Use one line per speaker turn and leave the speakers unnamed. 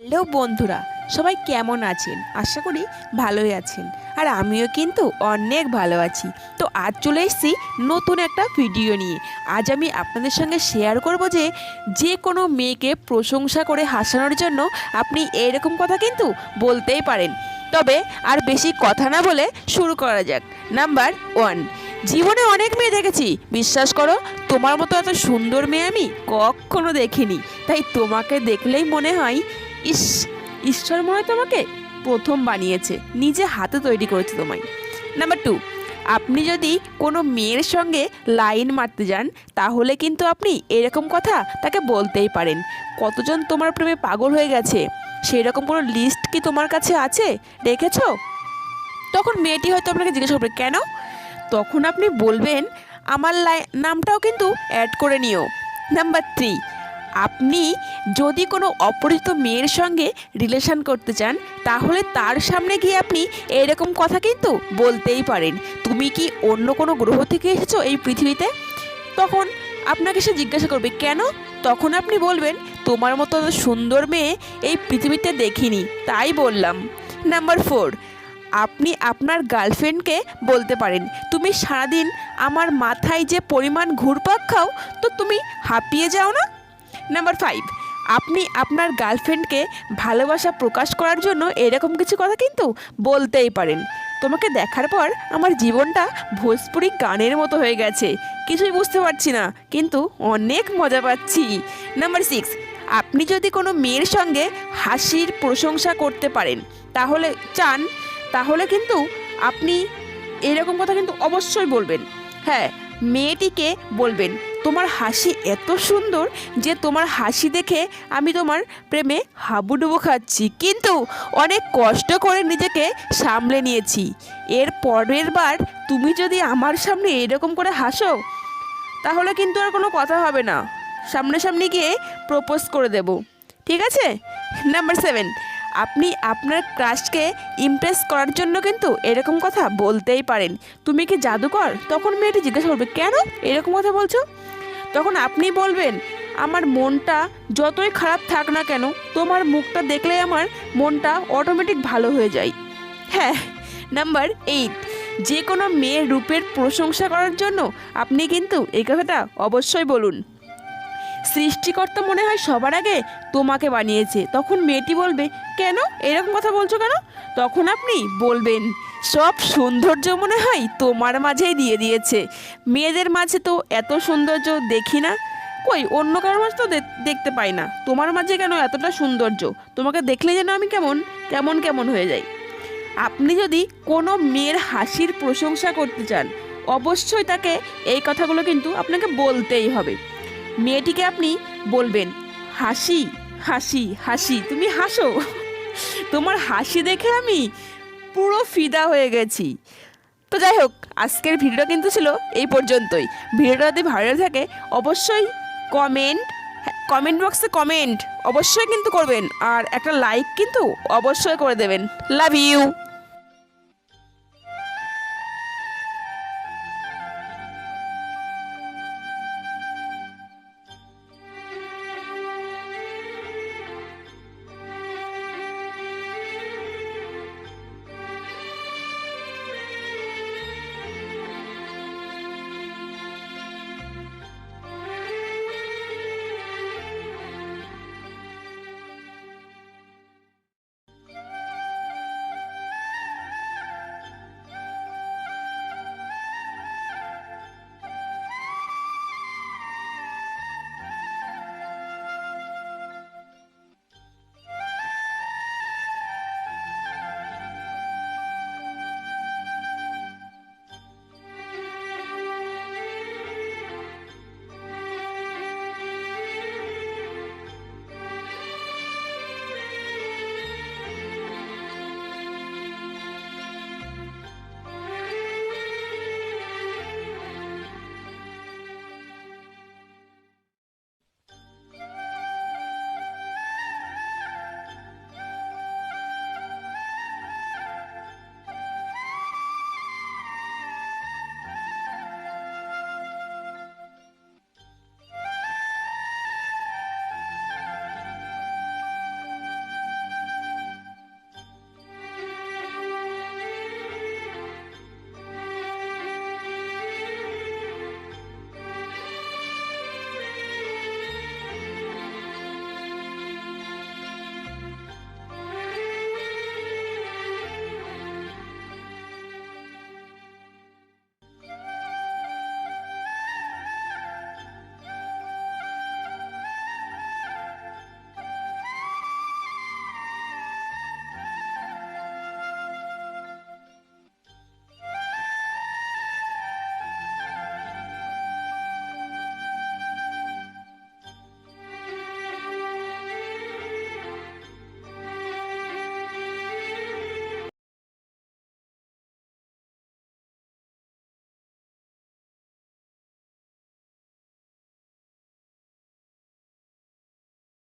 Hello বন্ধুরা, সবাই কেমন আছেন? আশা করি ভালোই আছেন। আর আমিও কিন্তু অনেক ভালো আছি। তো আজ চলে এসেছি নতুন একটা ভিডিও নিয়ে। আজ আমি আপনাদের সঙ্গে শেয়ার করব যে যে কোনো মেয়েকে প্রশংসা করে হাসানোর জন্য আপনি এরকম কথা কিন্তু বলতেই পারেন। তবে আর বেশি কথা না বলে শুরু করা যাক। নাম্বার ওয়ান জীবনে অনেক মেয়ে দেখেছি। বিশ্বাস করো, তোমার মতো এত সুন্দর মেয়ে আমি কখনো দেখিনি। তাই তোমাকে দেখলেই মনে হয় ইস, ঈশ্বর মনে তোমাকে প্রথম বানিয়েছে, নিজে হাতে তৈরি করেছে তোমায়। নাম্বার টু আপনি যদি কোনো মেয়ের সঙ্গে লাইন মারতে যান, তাহলে কিন্তু আপনি এরকম কথা তাকে বলতেই পারেন। কতজন তোমার প্রেমে পাগল হয়ে গেছে? সেই রকম কোনো লিস্ট কি তোমার কাছে আছে? রেখেছ তখন মেয়েটি হয়তো আপনাকে জিজ্ঞেস করবে, কেন? তখন আপনি বলবেন, আমার লাই, নামটাও কিন্তু অ্যাড করে নিও। নাম্বার থ্রি আপনি যদি কোনো অপরিচিত মেয়ের সঙ্গে রিলেশন করতে চান, তাহলে তার সামনে গিয়ে আপনি এরকম কথা কিন্তু বলতেই পারেন। তুমি কি অন্য কোনো গ্রহ থেকে এসেছ এই পৃথিবীতে? তখন আপনাকে সে জিজ্ঞাসা করবে, কেন? তখন আপনি বলবেন, তোমার মতো সুন্দর মেয়ে এই পৃথিবীতে দেখিনি। তাই বললাম। নাম্বার ফোর আপনি আপনার গার্লফ্রেন্ডকে বলতে পারেন, তুমি সারাদিন আমার মাথায় যে পরিমাণ ঘুরপাক খাও, তো তুমি হাঁপিয়ে যাও না? নাম্বার ফাইভ আপনি আপনার গার্লফ্রেন্ডকে ভালোবাসা প্রকাশ করার জন্য এরকম কিছু কথা কিন্তু বলতেই পারেন। তোমাকে দেখার পর আমার জীবনটা ভোজপুরি গানের মতো হয়ে গেছে। কিছুই বুঝতে পারছি না, কিন্তু অনেক মজা পাচ্ছি। নাম্বার সিক্স আপনি যদি কোনো মেয়ের সঙ্গে হাসির প্রশংসা করতে পারেন, তাহলে চান, তাহলে কিন্তু আপনি এরকম কথা কিন্তু অবশ্যই বলবেন। হ্যাঁ মেয়েটিকে বলবেন তোমার হাসি এত সুন্দর যে তোমার হাসি দেখে আমি তোমার প্রেমে হাবুডুবু খাচ্ছি। কিন্তু অনেক কষ্ট করে নিজেকে সামলে নিয়েছি। এর পরের বার তুমি যদি আমার সামনে এরকম করে হাসো, তাহলে কিন্তু আর কোনো কথা হবে না। সামনাসামনি গিয়ে প্রপোজ করে দেব। ঠিক আছে? নাম্বার সেভেন, আপনি আপনার ক্রাশকে ইমপ্রেস করার জন্য কিন্তু এরকম কথা বলতেই পারেন। তুমি কি জাদুকর? তখন মেয়েটি জিজ্ঞাসা করবে, কেন এরকম কথা বলছো? তখন আপনি বলবেন, আমার মনটা যতই খারাপ থাক না কেন, তোমার মুখটা দেখলে আমার মনটা অটোমেটিক ভালো হয়ে যায়। হ্যাঁ নাম্বার এইট যে কোনো মেয়ের রূপের প্রশংসা করার জন্য আপনি কিন্তু এই কথাটা অবশ্যই বলুন। সৃষ্টিকর্তা মনে হয় সবার আগে তোমাকে বানিয়েছে, তখন মেয়েটি বলবে, কেন? এরকম কথা বলছো কেন? তখন আপনি বলবেন সব সৌন্দর্য মনে হয় তোমার মাঝেই দিয়ে দিয়েছে। মেয়েদের মাঝে তো এত সৌন্দর্য দেখি না। কই, অন্য কারোর মাঝে তো দেখতে পাই না। তোমার মাঝে কেন এতটা সৌন্দর্য? তোমাকে দেখলে যেন আমি কেমন কেমন কেমন হয়ে যাই। আপনি যদি কোনো মেয়ের হাসির প্রশংসা করতে চান, অবশ্যই তাকে এই কথাগুলো কিন্তু আপনাকে বলতেই হবে। মেয়েটিকে আপনি বলবেন, হাসি হাসি হাসি, তুমি হাসো। তোমার হাসি দেখে আমি পুরো ফিদা হয়ে গেছি। তো যাই হোক, আজকের ভিডিওটা কিন্তু ছিল এই পর্যন্তই। ভিডিওটা যদি ভালো থাকে, অবশ্যই কমেন্ট কমেন্ট বক্সে কমেন্ট অবশ্যই কিন্তু করবেন। আর একটা লাইক কিন্তু অবশ্যই করে দেবেন। Love you